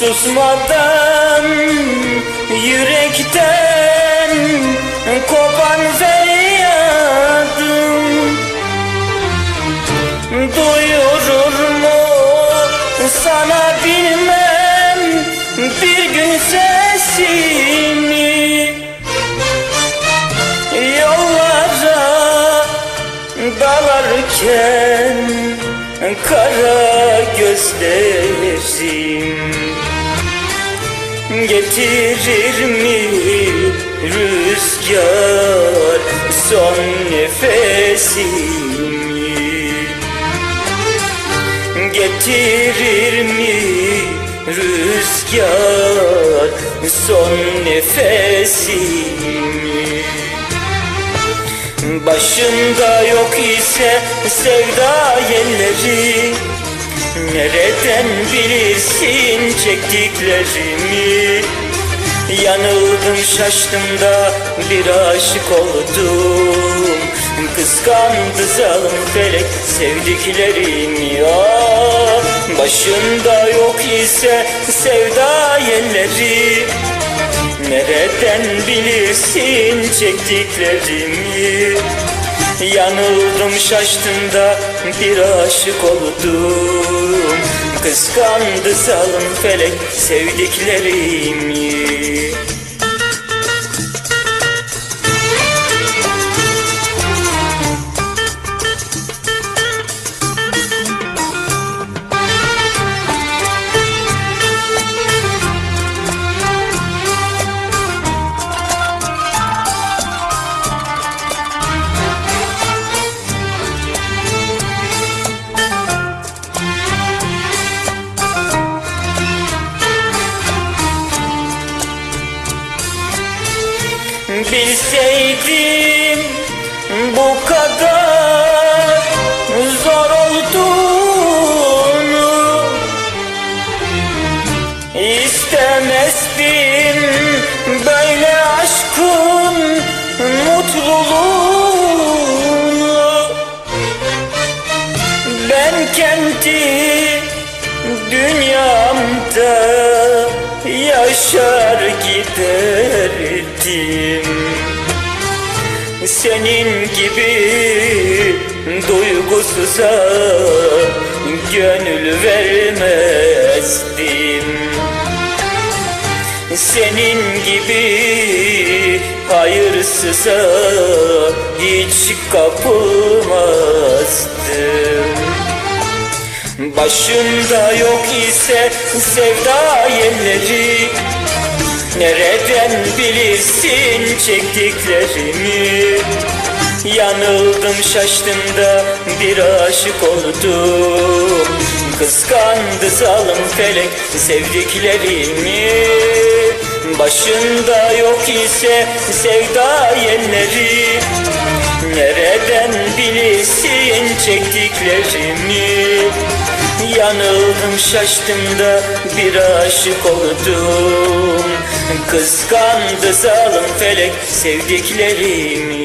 Susmadan yürekten kopan feryadım Duyurur mu sana bilmem bir gün sesimi Yollara dalarken kara gözlerim Getirir mi rüzgar son nefesimi? Getirir mi rüzgar son nefesimi? Başımda yok ise sevda yelleri Nereden bilirsin çektiklerimi? Yanıldım şaştım da bir aşık oldum. Kıskandı zalim felek sevdiklerimi ah, Başımda yok ise sevda yelleri. Nereden bilirsin çektiklerimi Yanıldım şaştım da bir aşık oldum. Kıskandı zalim felek sevdiklerimi Bilseydim bu kadar Senin gibi duygusuza gönül vermezdim. Senin gibi hayırsıza hiç kapılmazdım. Başımda yok ise sevda yerleri Nereden bilirsin çektiklerimi? Yanıldım şaştım da bir aşık oldum. Kıskandı zalim felek sevdiklerimi. Başında yok ise sevda yerleri. Nereden bilirsin çektiklerimi Yanıldım şaştım da bir aşık oldum. Kıskandı zalim felek sevdiklerimi